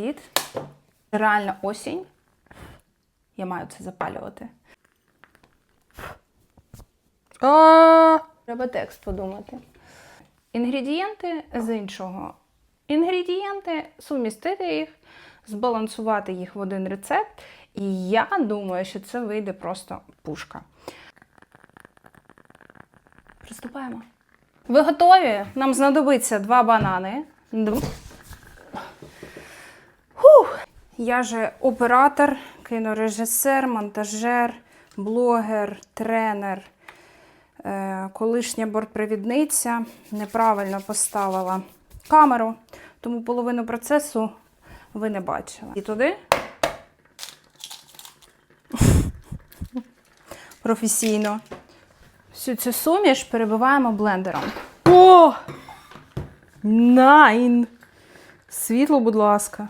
Привіт. Реально осінь. Я маю це запалювати. А, Треба текст подумати. Інгредієнти з іншого. Інгредієнти, сумістити їх, збалансувати їх в один рецепт. І я думаю, що це вийде просто пушка. Приступаємо. Ви готові? Нам знадобиться два банани. Я же оператор, кінорежисер, монтажер, блогер, тренер, е, колишня бортпровідниця. Неправильно поставила камеру, тому половину процесу ви не бачили. І туди. Професійно. Всю цю суміш перебиваємо блендером. О! Найн! Світло, будь ласка.